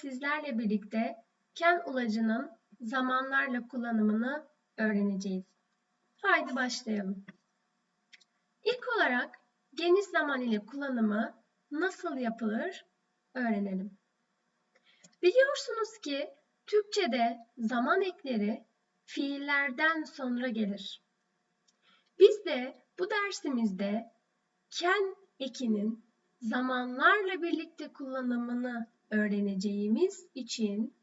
sizlerle birlikte ken ulacının zamanlarla kullanımını öğreneceğiz. Haydi başlayalım. İlk olarak geniş zaman ile kullanımı nasıl yapılır öğrenelim. Biliyorsunuz ki Türkçe'de zaman ekleri fiillerden sonra gelir. Biz de bu dersimizde ken ekinin zamanlarla birlikte kullanımını öğreneceğimiz için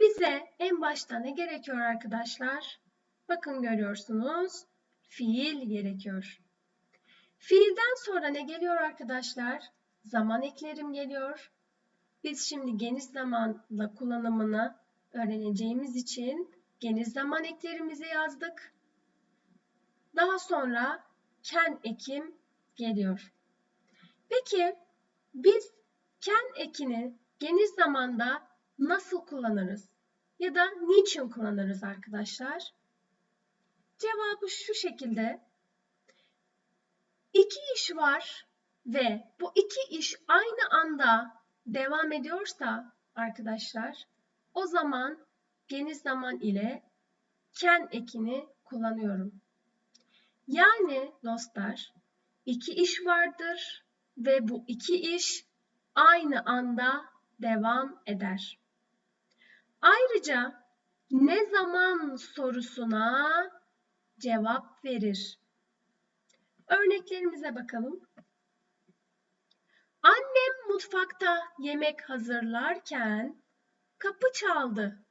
bize en başta ne gerekiyor arkadaşlar? Bakın görüyorsunuz fiil gerekiyor. Fiilden sonra ne geliyor arkadaşlar? Zaman eklerim geliyor. Biz şimdi geniş zamanla kullanımını öğreneceğimiz için geniş zaman eklerimizi yazdık. Daha sonra ken ekim geliyor. Peki biz ken ekini geniş zamanda nasıl kullanırız? Ya da niçin kullanırız arkadaşlar? Cevabı şu şekilde. İki iş var ve bu iki iş aynı anda devam ediyorsa arkadaşlar o zaman geniş zaman ile ken ekini kullanıyorum. Yani dostlar iki iş vardır ve bu iki iş aynı anda devam eder. Ayrıca ne zaman sorusuna cevap verir. Örneklerimize bakalım. Annem mutfakta yemek hazırlarken kapı çaldı.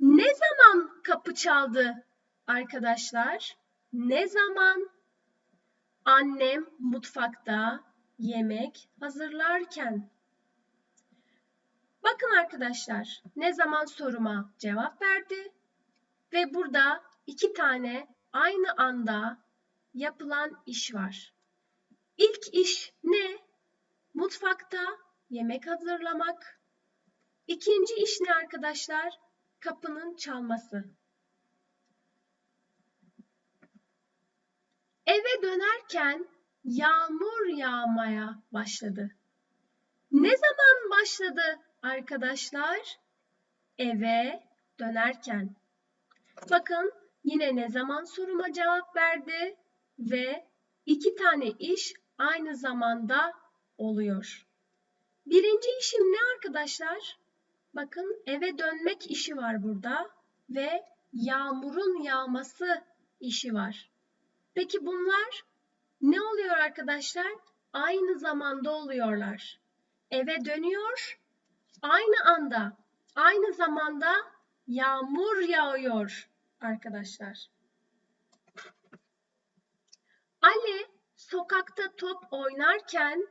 Ne zaman kapı çaldı arkadaşlar? Ne zaman Annem mutfakta yemek hazırlarken. Bakın arkadaşlar, ne zaman soruma cevap verdi ve burada iki tane aynı anda yapılan iş var. İlk iş ne? Mutfakta yemek hazırlamak. İkinci iş ne arkadaşlar? Kapının çalması. Eve dönerken yağmur yağmaya başladı. Ne zaman başladı arkadaşlar? Eve dönerken. Bakın yine ne zaman soruma cevap verdi ve iki tane iş aynı zamanda oluyor. Birinci işim ne arkadaşlar? Bakın eve dönmek işi var burada ve yağmurun yağması işi var. Peki bunlar ne oluyor arkadaşlar? Aynı zamanda oluyorlar. Eve dönüyor, aynı anda, aynı zamanda yağmur yağıyor arkadaşlar. Ali sokakta top oynarken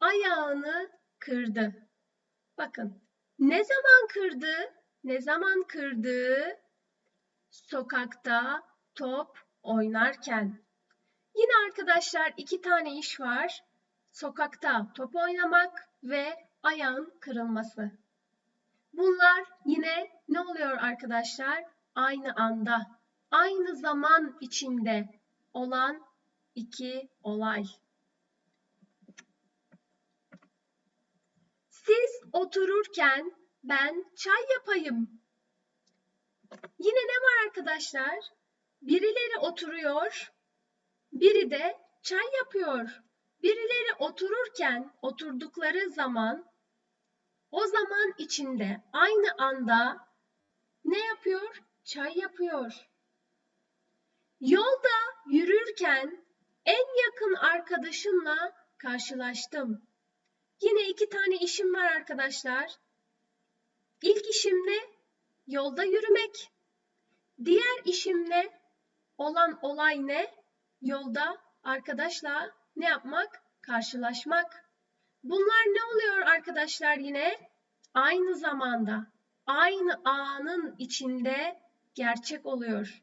ayağını kırdı. Bakın ne zaman kırdı? Ne zaman kırdı? Sokakta top oynarken. Yine arkadaşlar iki tane iş var. Sokakta top oynamak ve ayağın kırılması. Bunlar yine ne oluyor arkadaşlar? Aynı anda, aynı zaman içinde olan iki olay. Siz otururken ben çay yapayım. Yine ne var arkadaşlar? Birileri oturuyor, biri de çay yapıyor. Birileri otururken oturdukları zaman o zaman içinde aynı anda ne yapıyor? Çay yapıyor. Yolda yürürken en yakın arkadaşımla karşılaştım. Yine iki tane işim var arkadaşlar. İlk işim ne? Yolda yürümek. Diğer işim ne? Olan olay ne? Yolda arkadaşla ne yapmak? Karşılaşmak. Bunlar ne oluyor arkadaşlar yine? Aynı zamanda, aynı anın içinde gerçek oluyor.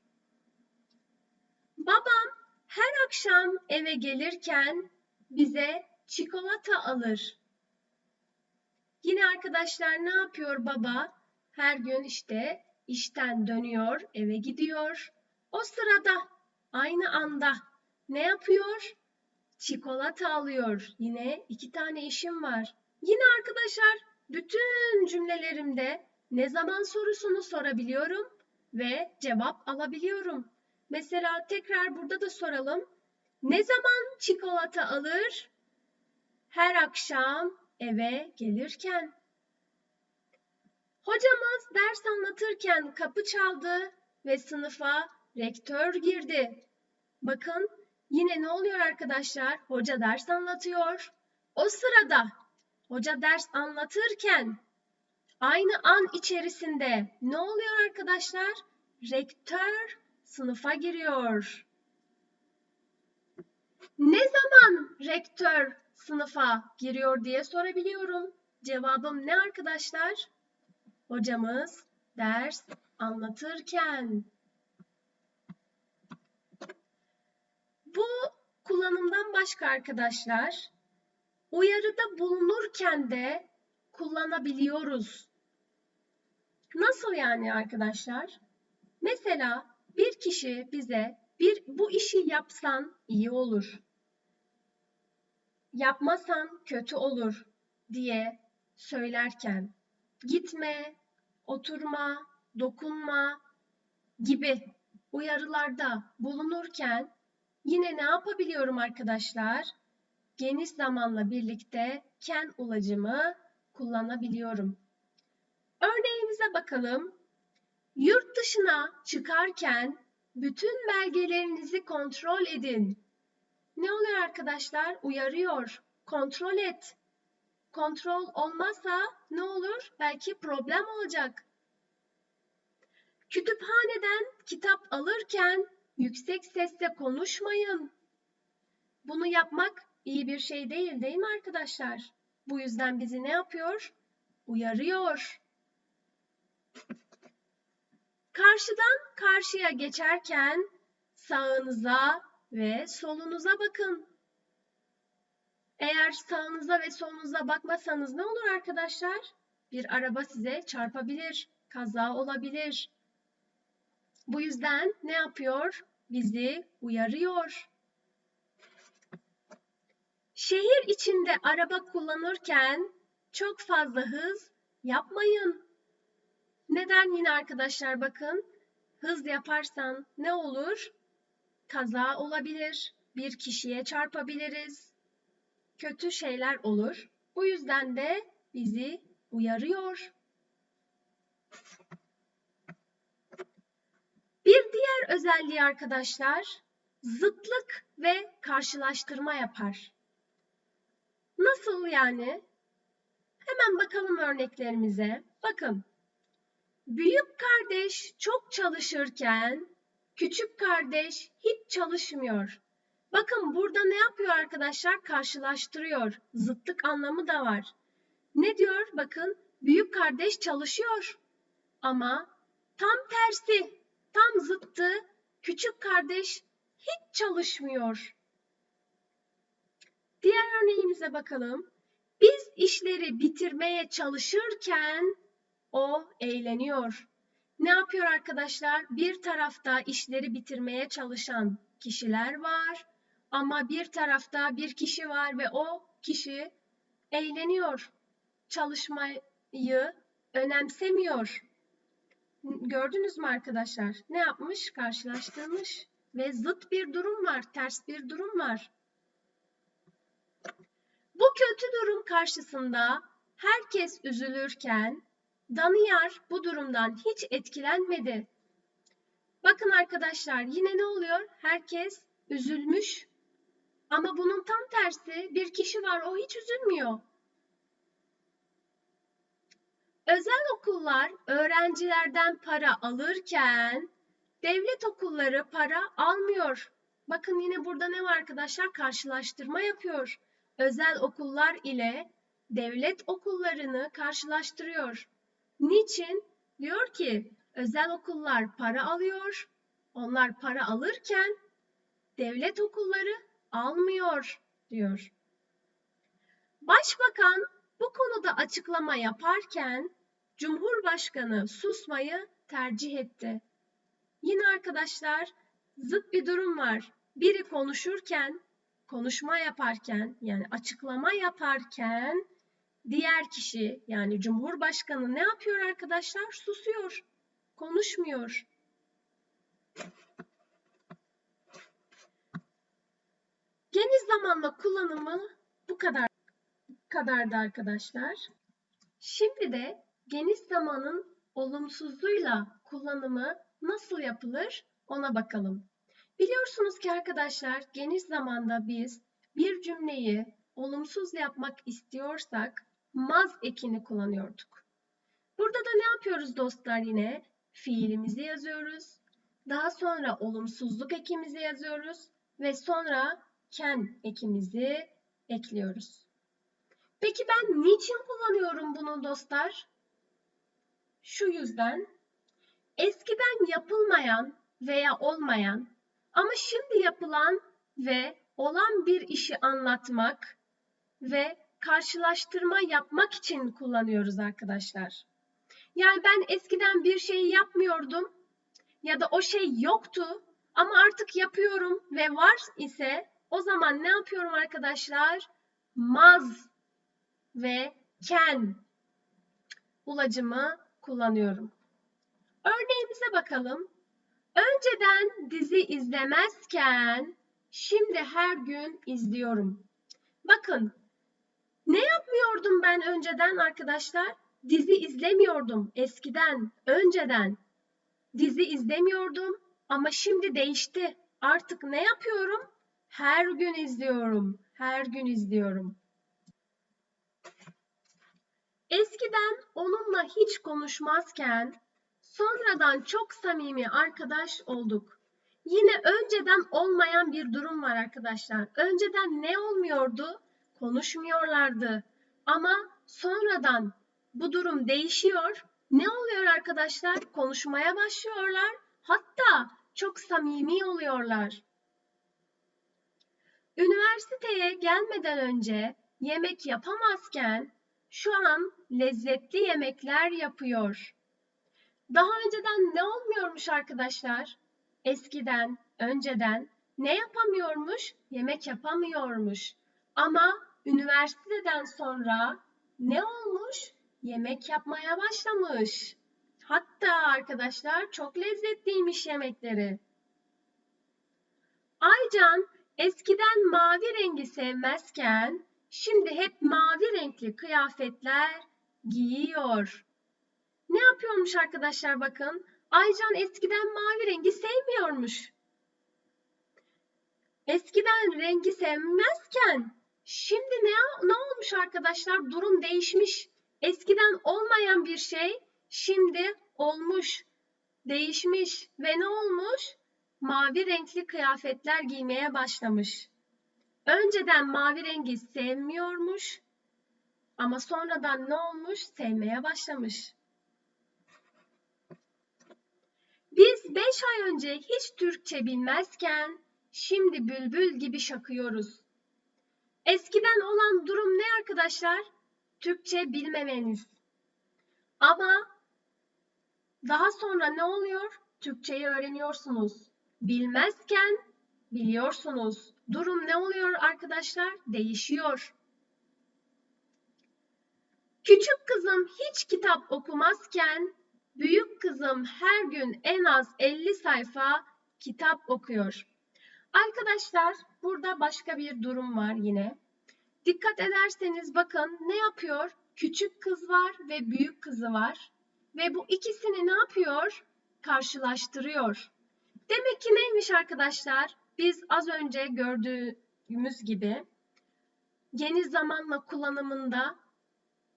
Babam her akşam eve gelirken bize çikolata alır. Yine arkadaşlar ne yapıyor baba? Her gün işte işten dönüyor, eve gidiyor. O sırada aynı anda ne yapıyor? Çikolata alıyor. Yine iki tane işim var. Yine arkadaşlar bütün cümlelerimde ne zaman sorusunu sorabiliyorum ve cevap alabiliyorum. Mesela tekrar burada da soralım. Ne zaman çikolata alır? Her akşam eve gelirken. Hocamız ders anlatırken kapı çaldı ve sınıfa rektör girdi. Bakın yine ne oluyor arkadaşlar? Hoca ders anlatıyor. O sırada hoca ders anlatırken aynı an içerisinde ne oluyor arkadaşlar? Rektör sınıfa giriyor. Ne zaman rektör sınıfa giriyor diye sorabiliyorum. Cevabım ne arkadaşlar? Hocamız ders anlatırken. Bu kullanımdan başka arkadaşlar uyarıda bulunurken de kullanabiliyoruz. Nasıl yani arkadaşlar? Mesela bir kişi bize bir bu işi yapsan iyi olur. Yapmasan kötü olur diye söylerken gitme, oturma, dokunma gibi uyarılarda bulunurken yine ne yapabiliyorum arkadaşlar? Geniş zamanla birlikte ken ulacımı kullanabiliyorum. Örneğimize bakalım. Yurt dışına çıkarken bütün belgelerinizi kontrol edin. Ne oluyor arkadaşlar? Uyarıyor. Kontrol et. Kontrol olmazsa ne olur? Belki problem olacak. Kütüphaneden kitap alırken yüksek sesle konuşmayın. Bunu yapmak iyi bir şey değil değil mi arkadaşlar? Bu yüzden bizi ne yapıyor? Uyarıyor. Karşıdan karşıya geçerken sağınıza ve solunuza bakın. Eğer sağınıza ve solunuza bakmasanız ne olur arkadaşlar? Bir araba size çarpabilir, kaza olabilir. Bu yüzden ne yapıyor? Bizi uyarıyor. Şehir içinde araba kullanırken çok fazla hız yapmayın. Neden yine arkadaşlar bakın hız yaparsan ne olur? Kaza olabilir, bir kişiye çarpabiliriz, kötü şeyler olur. Bu yüzden de bizi uyarıyor. Bir diğer özelliği arkadaşlar zıtlık ve karşılaştırma yapar. Nasıl yani? Hemen bakalım örneklerimize. Bakın. Büyük kardeş çok çalışırken küçük kardeş hiç çalışmıyor. Bakın burada ne yapıyor arkadaşlar? Karşılaştırıyor. Zıtlık anlamı da var. Ne diyor? Bakın büyük kardeş çalışıyor. Ama tam tersi, tam zıttı küçük kardeş hiç çalışmıyor. Diğer örneğimize bakalım. Biz işleri bitirmeye çalışırken o eğleniyor. Ne yapıyor arkadaşlar? Bir tarafta işleri bitirmeye çalışan kişiler var ama bir tarafta bir kişi var ve o kişi eğleniyor. Çalışmayı önemsemiyor. Gördünüz mü arkadaşlar? Ne yapmış? Karşılaştırmış ve zıt bir durum var, ters bir durum var. Bu kötü durum karşısında herkes üzülürken Daniyar bu durumdan hiç etkilenmedi. Bakın arkadaşlar yine ne oluyor? Herkes üzülmüş ama bunun tam tersi bir kişi var o hiç üzülmüyor. Özel okullar öğrencilerden para alırken devlet okulları para almıyor. Bakın yine burada ne var arkadaşlar? Karşılaştırma yapıyor. Özel okullar ile devlet okullarını karşılaştırıyor. Niçin? Diyor ki özel okullar para alıyor. Onlar para alırken devlet okulları almıyor diyor. Başbakan bu konuda açıklama yaparken Cumhurbaşkanı susmayı tercih etti. Yine arkadaşlar zıt bir durum var. Biri konuşurken, konuşma yaparken yani açıklama yaparken diğer kişi yani Cumhurbaşkanı ne yapıyor arkadaşlar? Susuyor, konuşmuyor. Geniş zamanla kullanımı bu kadar kadardı arkadaşlar. Şimdi de geniş zamanın olumsuzluğuyla kullanımı nasıl yapılır ona bakalım. Biliyorsunuz ki arkadaşlar geniş zamanda biz bir cümleyi olumsuz yapmak istiyorsak maz ekini kullanıyorduk. Burada da ne yapıyoruz dostlar yine? Fiilimizi yazıyoruz. Daha sonra olumsuzluk ekimizi yazıyoruz ve sonra ken ekimizi ekliyoruz. Peki ben niçin kullanıyorum bunu dostlar? Şu yüzden eskiden yapılmayan veya olmayan ama şimdi yapılan ve olan bir işi anlatmak ve karşılaştırma yapmak için kullanıyoruz arkadaşlar. Yani ben eskiden bir şeyi yapmıyordum ya da o şey yoktu ama artık yapıyorum ve var ise o zaman ne yapıyorum arkadaşlar? Maz ve can ulacımı kullanıyorum. Örneğimize bakalım. Önceden dizi izlemezken şimdi her gün izliyorum. Bakın ne yapmıyordum ben önceden arkadaşlar? Dizi izlemiyordum eskiden, önceden. Dizi izlemiyordum ama şimdi değişti. Artık ne yapıyorum? Her gün izliyorum. Her gün izliyorum. Eskiden onunla hiç konuşmazken sonradan çok samimi arkadaş olduk. Yine önceden olmayan bir durum var arkadaşlar. Önceden ne olmuyordu? Konuşmuyorlardı. Ama sonradan bu durum değişiyor. Ne oluyor arkadaşlar? Konuşmaya başlıyorlar. Hatta çok samimi oluyorlar. Üniversiteye gelmeden önce yemek yapamazken şu an lezzetli yemekler yapıyor. Daha önceden ne olmuyormuş arkadaşlar? Eskiden, önceden ne yapamıyormuş? Yemek yapamıyormuş. Ama üniversiteden sonra ne olmuş? Yemek yapmaya başlamış. Hatta arkadaşlar çok lezzetliymiş yemekleri. Aycan eskiden mavi rengi sevmezken şimdi hep mavi renkli kıyafetler giyiyor. Ne yapıyormuş arkadaşlar bakın. Aycan eskiden mavi rengi sevmiyormuş. Eskiden rengi sevmezken şimdi ne, ne olmuş arkadaşlar? Durum değişmiş. Eskiden olmayan bir şey şimdi olmuş, değişmiş ve ne olmuş? Mavi renkli kıyafetler giymeye başlamış. Önceden mavi rengi sevmiyormuş ama sonradan ne olmuş? Sevmeye başlamış. Biz 5 ay önce hiç Türkçe bilmezken şimdi bülbül gibi şakıyoruz. Eskiden olan durum ne arkadaşlar? Türkçe bilmemeniz. Ama daha sonra ne oluyor? Türkçeyi öğreniyorsunuz. Bilmezken biliyorsunuz. Durum ne oluyor arkadaşlar? Değişiyor. Küçük kızım hiç kitap okumazken büyük kızım her gün en az 50 sayfa kitap okuyor. Arkadaşlar burada başka bir durum var yine. Dikkat ederseniz bakın ne yapıyor? Küçük kız var ve büyük kızı var. Ve bu ikisini ne yapıyor? Karşılaştırıyor. Demek ki neymiş arkadaşlar? Biz az önce gördüğümüz gibi geniş zamanla kullanımında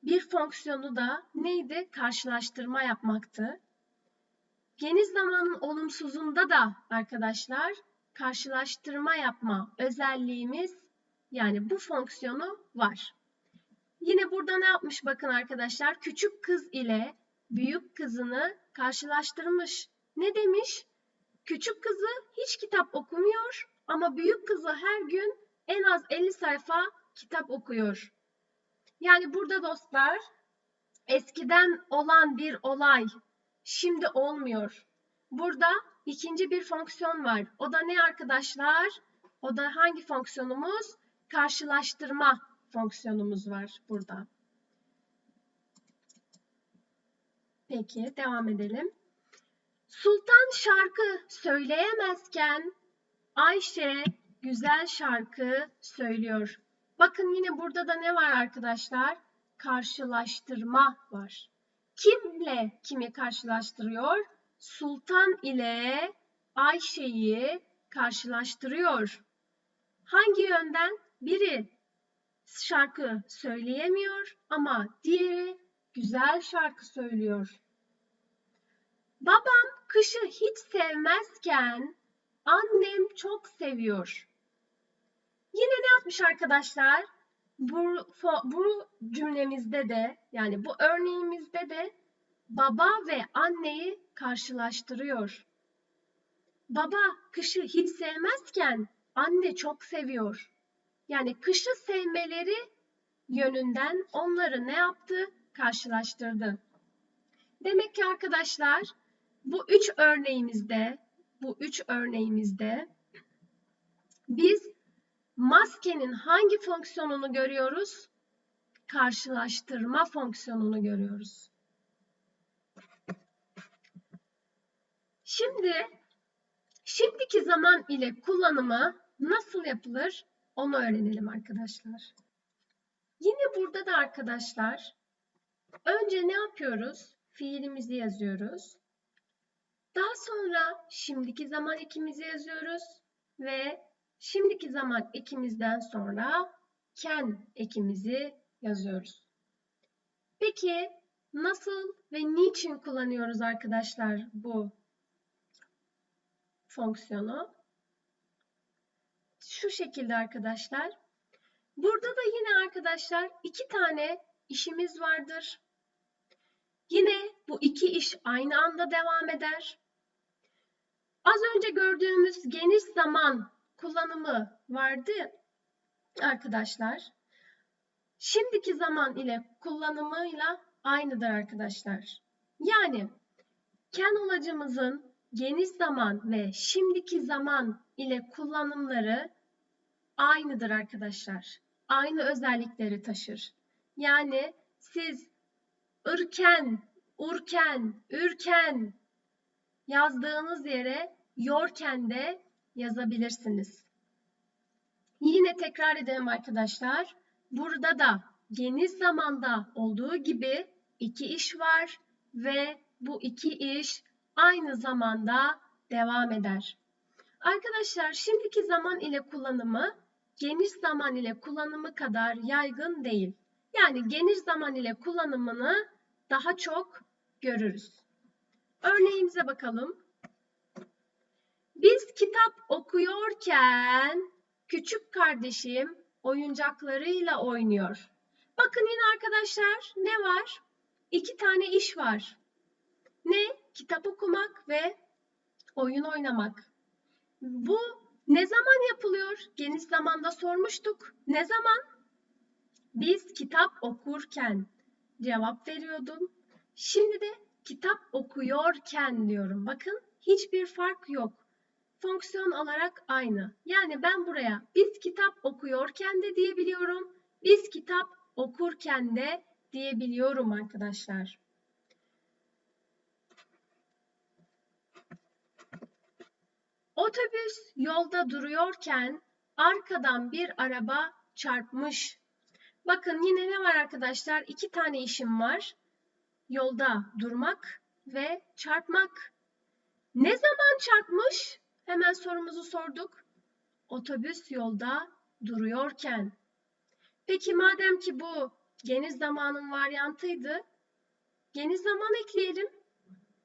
bir fonksiyonu da neydi? Karşılaştırma yapmaktı. Geniş zamanın olumsuzunda da arkadaşlar karşılaştırma yapma özelliğimiz yani bu fonksiyonu var. Yine burada ne yapmış bakın arkadaşlar? Küçük kız ile büyük kızını karşılaştırmış. Ne demiş? Küçük kızı hiç kitap okumuyor ama büyük kızı her gün en az 50 sayfa kitap okuyor. Yani burada dostlar eskiden olan bir olay şimdi olmuyor. Burada ikinci bir fonksiyon var. O da ne arkadaşlar? O da hangi fonksiyonumuz? Karşılaştırma fonksiyonumuz var burada. Peki devam edelim. Sultan şarkı söyleyemezken Ayşe güzel şarkı söylüyor. Bakın yine burada da ne var arkadaşlar? Karşılaştırma var. Kimle kimi karşılaştırıyor? Sultan ile Ayşe'yi karşılaştırıyor. Hangi yönden? Biri şarkı söyleyemiyor ama diğeri güzel şarkı söylüyor. Babam kışı hiç sevmezken annem çok seviyor. Yine ne yapmış arkadaşlar? Bu, bu cümlemizde de yani bu örneğimizde de baba ve anneyi karşılaştırıyor. Baba kışı hiç sevmezken anne çok seviyor. Yani kışı sevmeleri yönünden onları ne yaptı? Karşılaştırdı. Demek ki arkadaşlar bu üç örneğimizde bu üç örneğimizde biz maskenin hangi fonksiyonunu görüyoruz? Karşılaştırma fonksiyonunu görüyoruz. Şimdi şimdiki zaman ile kullanımı nasıl yapılır onu öğrenelim arkadaşlar. Yine burada da arkadaşlar önce ne yapıyoruz? Fiilimizi yazıyoruz. Daha sonra şimdiki zaman ekimizi yazıyoruz ve şimdiki zaman ekimizden sonra ken ekimizi yazıyoruz. Peki nasıl ve niçin kullanıyoruz arkadaşlar bu fonksiyonu? Şu şekilde arkadaşlar. Burada da yine arkadaşlar iki tane işimiz vardır. Yine bu iki iş aynı anda devam eder. Az önce gördüğümüz geniş zaman kullanımı vardı arkadaşlar. Şimdiki zaman ile kullanımıyla aynıdır arkadaşlar. Yani ken olacımızın geniş zaman ve şimdiki zaman ile kullanımları aynıdır arkadaşlar. Aynı özellikleri taşır. Yani siz ırken, urken, ürken yazdığınız yere yorken de yazabilirsiniz. Yine tekrar edelim arkadaşlar. Burada da geniş zamanda olduğu gibi iki iş var ve bu iki iş aynı zamanda devam eder. Arkadaşlar şimdiki zaman ile kullanımı geniş zaman ile kullanımı kadar yaygın değil. Yani geniş zaman ile kullanımını daha çok görürüz. Örneğimize bakalım. Biz kitap okuyorken küçük kardeşim oyuncaklarıyla oynuyor. Bakın yine arkadaşlar ne var? İki tane iş var. Ne? Kitap okumak ve oyun oynamak. Bu ne zaman yapılıyor? Geniş zamanda sormuştuk. Ne zaman? Biz kitap okurken cevap veriyordum. Şimdi de kitap okuyorken diyorum. Bakın hiçbir fark yok. Fonksiyon olarak aynı. Yani ben buraya biz kitap okuyorken de diyebiliyorum. Biz kitap okurken de diyebiliyorum arkadaşlar. Otobüs yolda duruyorken arkadan bir araba çarpmış. Bakın yine ne var arkadaşlar? İki tane işim var yolda durmak ve çarpmak. Ne zaman çarpmış? Hemen sorumuzu sorduk. Otobüs yolda duruyorken. Peki madem ki bu geniş zamanın varyantıydı, geniş zaman ekleyelim.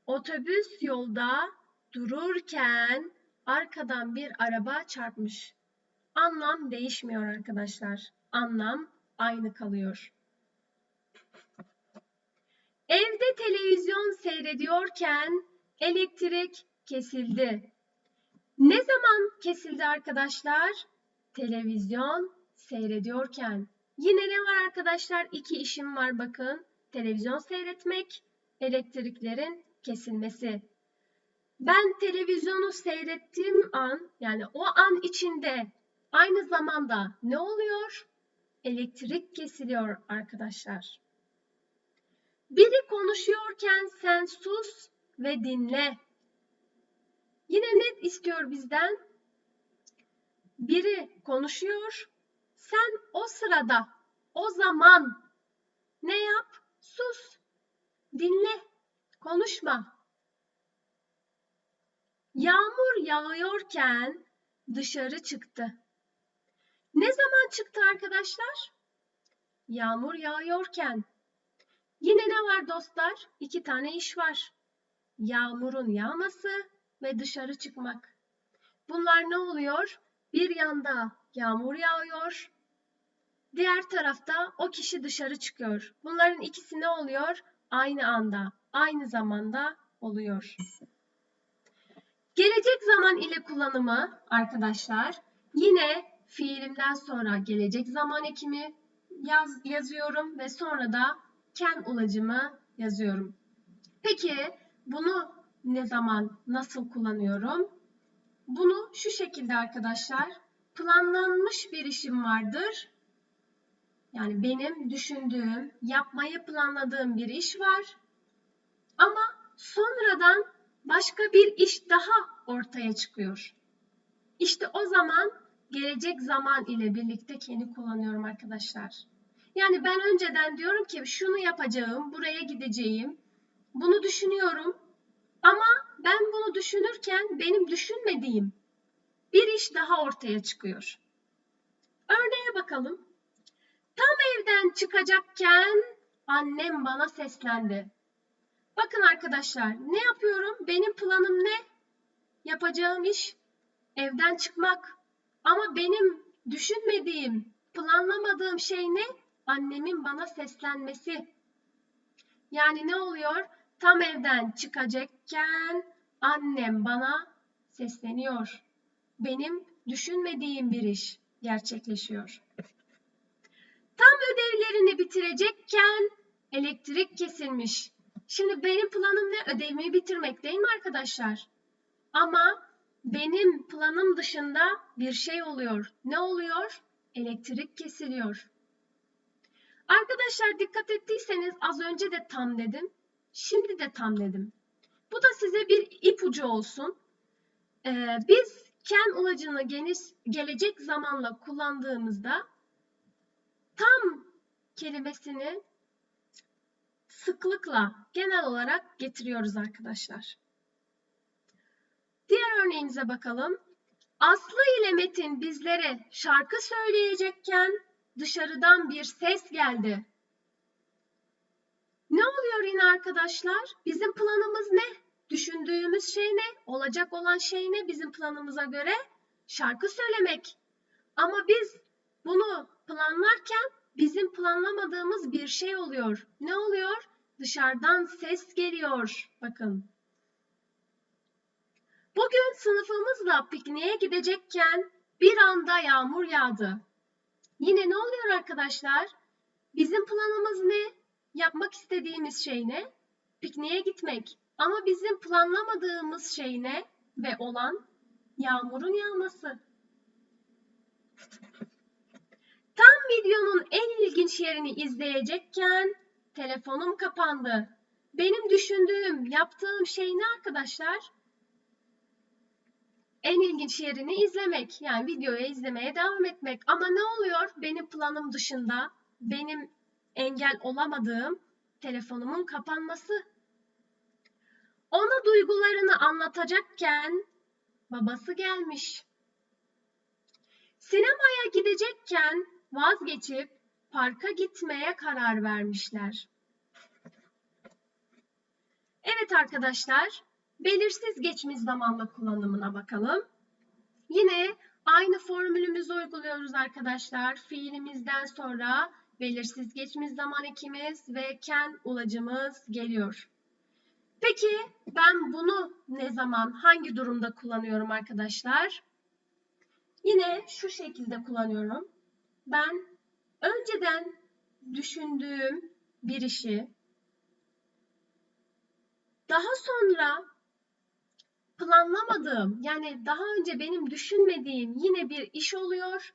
Otobüs yolda dururken arkadan bir araba çarpmış. Anlam değişmiyor arkadaşlar. Anlam aynı kalıyor. Evde televizyon seyrediyorken elektrik kesildi. Ne zaman kesildi arkadaşlar? Televizyon seyrediyorken. Yine ne var arkadaşlar? İki işim var bakın. Televizyon seyretmek, elektriklerin kesilmesi. Ben televizyonu seyrettiğim an, yani o an içinde aynı zamanda ne oluyor? Elektrik kesiliyor arkadaşlar. Biri konuşuyorken sen sus ve dinle. Yine ne istiyor bizden? Biri konuşuyor, sen o sırada, o zaman ne yap? Sus, dinle, konuşma. Yağmur yağıyorken dışarı çıktı. Ne zaman çıktı arkadaşlar? Yağmur yağıyorken. Yine ne var dostlar? İki tane iş var. Yağmurun yağması ve dışarı çıkmak. Bunlar ne oluyor? Bir yanda yağmur yağıyor, diğer tarafta o kişi dışarı çıkıyor. Bunların ikisi ne oluyor? Aynı anda, aynı zamanda oluyor. Gelecek zaman ile kullanımı arkadaşlar yine fiilimden sonra gelecek zaman ekimi yaz, yazıyorum ve sonra da ken ulacımı yazıyorum. Peki bunu ne zaman nasıl kullanıyorum? Bunu şu şekilde arkadaşlar planlanmış bir işim vardır. Yani benim düşündüğüm, yapmayı planladığım bir iş var. Ama sonradan başka bir iş daha ortaya çıkıyor. İşte o zaman gelecek zaman ile birlikte kendi kullanıyorum arkadaşlar. Yani ben önceden diyorum ki şunu yapacağım, buraya gideceğim. Bunu düşünüyorum. Ama ben bunu düşünürken benim düşünmediğim bir iş daha ortaya çıkıyor. Örneğe bakalım. Tam evden çıkacakken annem bana seslendi. Bakın arkadaşlar ne yapıyorum? Benim planım ne? Yapacağım iş evden çıkmak. Ama benim düşünmediğim, planlamadığım şey ne? Annemin bana seslenmesi. Yani ne oluyor? Tam evden çıkacakken annem bana sesleniyor. Benim düşünmediğim bir iş gerçekleşiyor. Tam ödevlerini bitirecekken elektrik kesilmiş. Şimdi benim planım ne? Ödevimi bitirmek değil mi arkadaşlar? Ama benim planım dışında bir şey oluyor. Ne oluyor? Elektrik kesiliyor. Arkadaşlar dikkat ettiyseniz az önce de tam dedim. Şimdi de tam dedim. Bu da size bir ipucu olsun. Ee, biz ken ulacını geniş, gelecek zamanla kullandığımızda tam kelimesini sıklıkla genel olarak getiriyoruz arkadaşlar. Diğer örneğimize bakalım. Aslı ile Metin bizlere şarkı söyleyecekken dışarıdan bir ses geldi. Ne oluyor yine arkadaşlar? Bizim planımız ne? Düşündüğümüz şey ne? Olacak olan şey ne bizim planımıza göre? Şarkı söylemek. Ama biz bunu planlarken bizim planlamadığımız bir şey oluyor. Ne oluyor? Dışarıdan ses geliyor. Bakın. Bugün sınıfımızla pikniğe gidecekken bir anda yağmur yağdı. Yine ne oluyor arkadaşlar? Bizim planımız ne? Yapmak istediğimiz şey ne? Pikniğe gitmek. Ama bizim planlamadığımız şey ne? Ve olan yağmurun yağması. Tam videonun en ilginç yerini izleyecekken telefonum kapandı. Benim düşündüğüm, yaptığım şey ne arkadaşlar? En ilginç yerini izlemek. Yani videoya izlemeye devam etmek. Ama ne oluyor? Benim planım dışında, benim engel olamadığım telefonumun kapanması. Ona duygularını anlatacakken babası gelmiş. Sinemaya gidecekken vazgeçip parka gitmeye karar vermişler. Evet arkadaşlar, belirsiz geçmiş zamanla kullanımına bakalım. Yine aynı formülümüzü uyguluyoruz arkadaşlar. Fiilimizden sonra belirsiz geçmiş zaman ekimiz ve ken ulacımız geliyor. Peki ben bunu ne zaman, hangi durumda kullanıyorum arkadaşlar? Yine şu şekilde kullanıyorum. Ben önceden düşündüğüm bir işi daha sonra planlamadığım yani daha önce benim düşünmediğim yine bir iş oluyor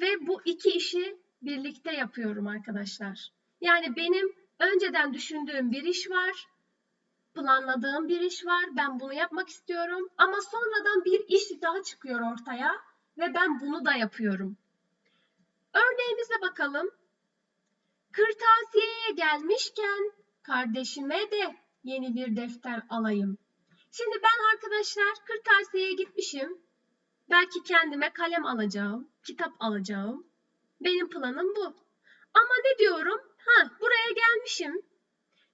ve bu iki işi birlikte yapıyorum arkadaşlar. Yani benim önceden düşündüğüm bir iş var. Planladığım bir iş var. Ben bunu yapmak istiyorum. Ama sonradan bir iş daha çıkıyor ortaya ve ben bunu da yapıyorum. Örneğimize bakalım. Kırtasiyeye gelmişken kardeşime de yeni bir defter alayım. Şimdi ben arkadaşlar kırtasiyeye gitmişim. Belki kendime kalem alacağım, kitap alacağım. Benim planım bu. Ama ne diyorum? Ha, buraya gelmişim.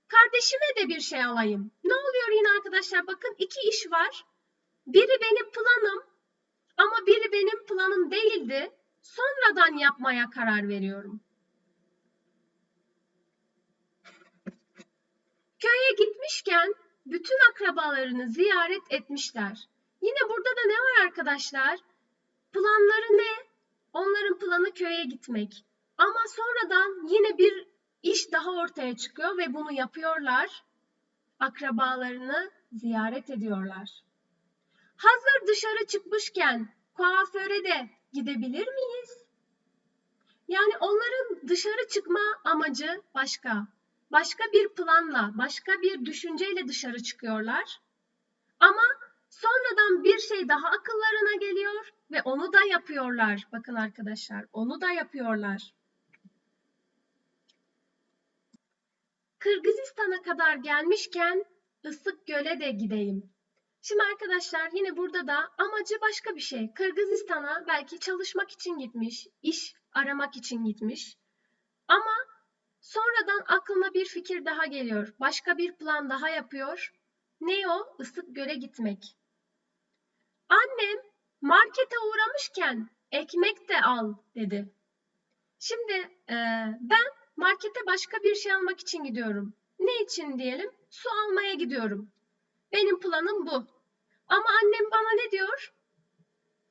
Kardeşime de bir şey alayım. Ne oluyor yine arkadaşlar? Bakın iki iş var. Biri benim planım ama biri benim planım değildi. Sonradan yapmaya karar veriyorum. Köye gitmişken bütün akrabalarını ziyaret etmişler. Yine burada da ne var arkadaşlar? Planları ne? Onların planı köye gitmek. Ama sonradan yine bir iş daha ortaya çıkıyor ve bunu yapıyorlar. Akrabalarını ziyaret ediyorlar. Hazır dışarı çıkmışken kuaföre de gidebilir miyiz? Yani onların dışarı çıkma amacı başka. Başka bir planla, başka bir düşünceyle dışarı çıkıyorlar. Ama sonradan bir şey daha akıllarına geliyor ve onu da yapıyorlar. Bakın arkadaşlar, onu da yapıyorlar. Kırgızistan'a kadar gelmişken Isık Göl'e de gideyim. Şimdi arkadaşlar yine burada da amacı başka bir şey. Kırgızistan'a belki çalışmak için gitmiş, iş aramak için gitmiş. Ama sonradan aklına bir fikir daha geliyor. Başka bir plan daha yapıyor. Ne o? Isık Göl'e gitmek. Annem markete uğramışken ekmek de al dedi. Şimdi e, ben markete başka bir şey almak için gidiyorum. Ne için diyelim? Su almaya gidiyorum. Benim planım bu. Ama annem bana ne diyor?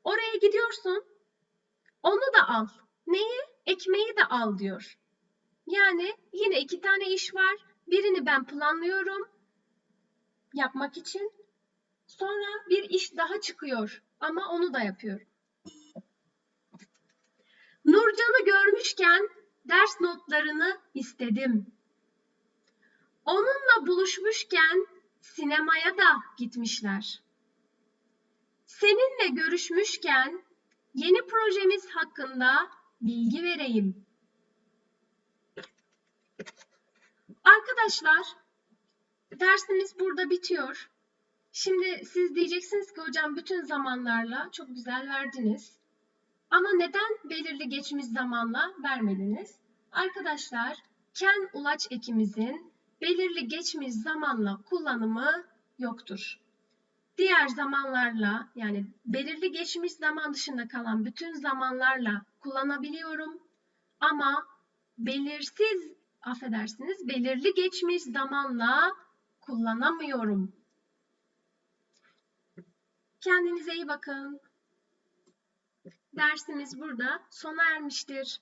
Oraya gidiyorsun. Onu da al. Neyi? Ekmeği de al diyor. Yani yine iki tane iş var. Birini ben planlıyorum yapmak için. Sonra bir iş daha çıkıyor ama onu da yapıyorum. Nurcan'ı görmüşken ders notlarını istedim. Onunla buluşmuşken sinemaya da gitmişler. Seninle görüşmüşken yeni projemiz hakkında bilgi vereyim. Arkadaşlar, dersimiz burada bitiyor. Şimdi siz diyeceksiniz ki hocam bütün zamanlarla çok güzel verdiniz. Ama neden belirli geçmiş zamanla vermediniz? Arkadaşlar, ken ulaç ekimizin belirli geçmiş zamanla kullanımı yoktur. Diğer zamanlarla yani belirli geçmiş zaman dışında kalan bütün zamanlarla kullanabiliyorum. Ama belirsiz affedersiniz belirli geçmiş zamanla kullanamıyorum. Kendinize iyi bakın. Dersimiz burada sona ermiştir.